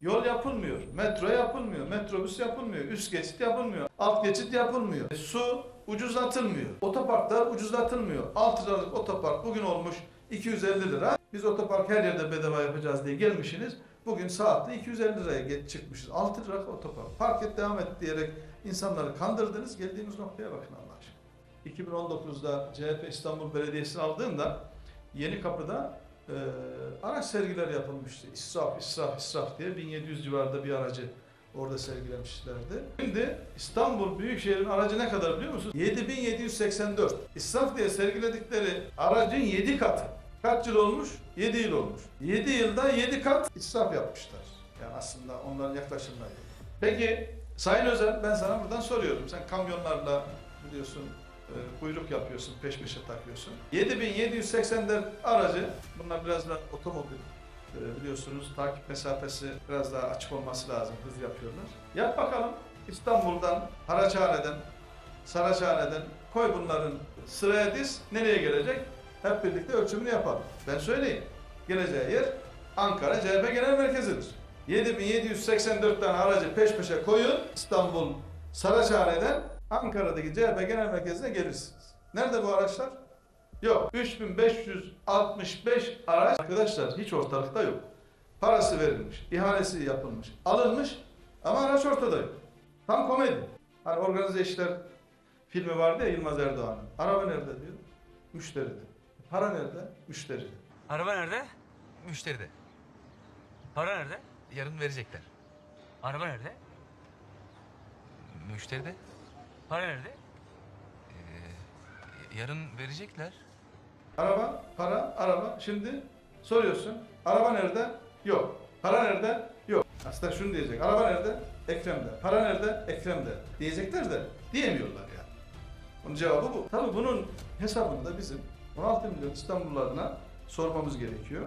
Yol yapılmıyor, metro yapılmıyor, metrobüs yapılmıyor, üst geçit yapılmıyor, alt geçit yapılmıyor. E, Su ucuzlatılmıyor, otoparklar ucuzlatılmıyor. 6 liralık otopark bugün olmuş 250 lira. Biz otopark her yerde bedava yapacağız diye gelmişsiniz. Bugün saatte 250 liraya çıkmışız. 6 liralık otopark. Park et devam et diyerek insanları kandırdınız. Geldiğimiz noktaya bakın Allah aşkına. 2019'da CHP İstanbul Belediyesi'ni aldığında Yeni Kapı'da e, araç sergiler yapılmıştı. İsraf, israf, israf diye 1700 civarında bir aracı orada sergilemişlerdi. Şimdi İstanbul Büyükşehir'in aracı ne kadar biliyor musunuz? 7784. İsraf diye sergiledikleri aracın 7 katı. Kaç yıl olmuş? 7 yıl olmuş. 7 yılda 7 kat israf yapmışlar. Yani aslında onların yaklaşımları. Peki Sayın Özel ben sana buradan soruyorum. Sen kamyonlarla biliyorsun kuyruk yapıyorsun, peş peşe takıyorsun. 7784 aracı, bunlar biraz da otomobil e, biliyorsunuz takip mesafesi biraz daha açık olması lazım, hız yapıyorlar. Yap bakalım İstanbul'dan, Haraçhane'den, Saraçhane'den koy bunların sıraya diz, nereye gelecek? Hep birlikte ölçümünü yapalım. Ben söyleyeyim, geleceği yer Ankara CHP Genel Merkezi'dir. 7784 tane aracı peş peşe koyun, İstanbul Saraçhane'den Ankara'daki CHP Genel Merkezi'ne gelirsiniz. Nerede bu araçlar? Yok. 3565 araç arkadaşlar hiç ortalıkta yok. Parası verilmiş, ihalesi yapılmış, alınmış ama araç ortada yok. Tam komedi. Hani organize işler filmi vardı ya Yılmaz Erdoğan'ın. Araba nerede diyor? Müşteride. Para nerede? Müşteride. Araba nerede? Müşteride. Para nerede? Yarın verecekler. Araba nerede? Müşteride. Para nerede? Ee, yarın verecekler. Araba, para, araba. Şimdi soruyorsun. Araba nerede? Yok. Para nerede? Yok. Aslında şunu diyecek. Araba nerede? Ekrem'de. Para nerede? Ekrem'de. Diyecekler de diyemiyorlar yani. Bunun cevabı bu. Tabii bunun hesabını da bizim 16 milyon İstanbullularına sormamız gerekiyor.